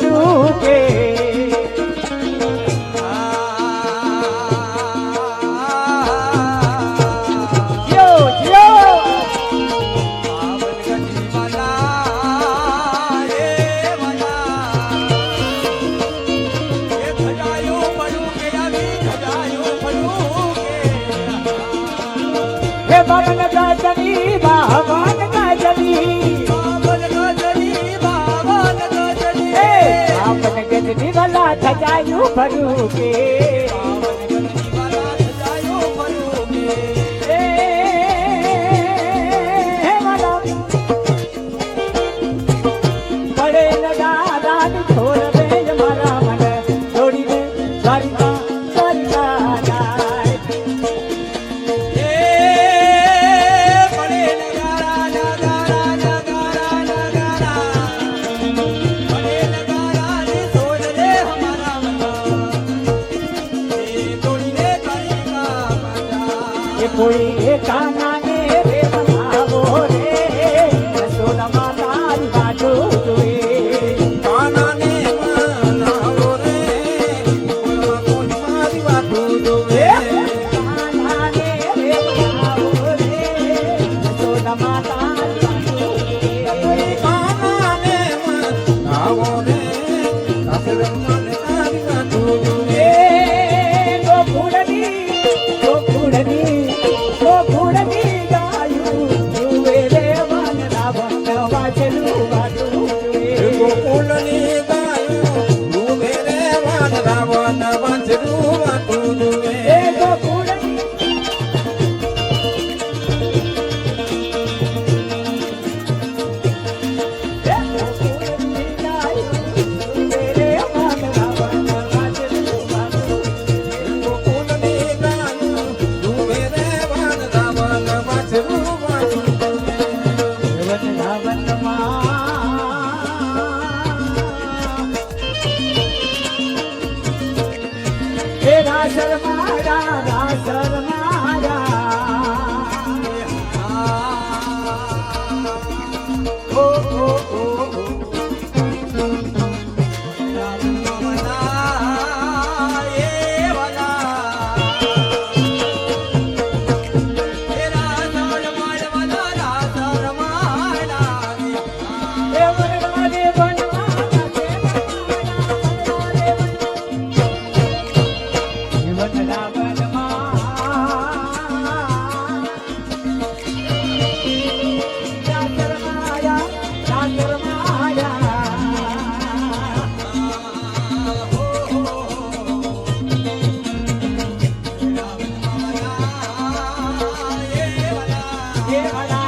ঢুকে పరుపే કોઈ એકાંત હે રાસર મારા રાસર મારા. Yeah, I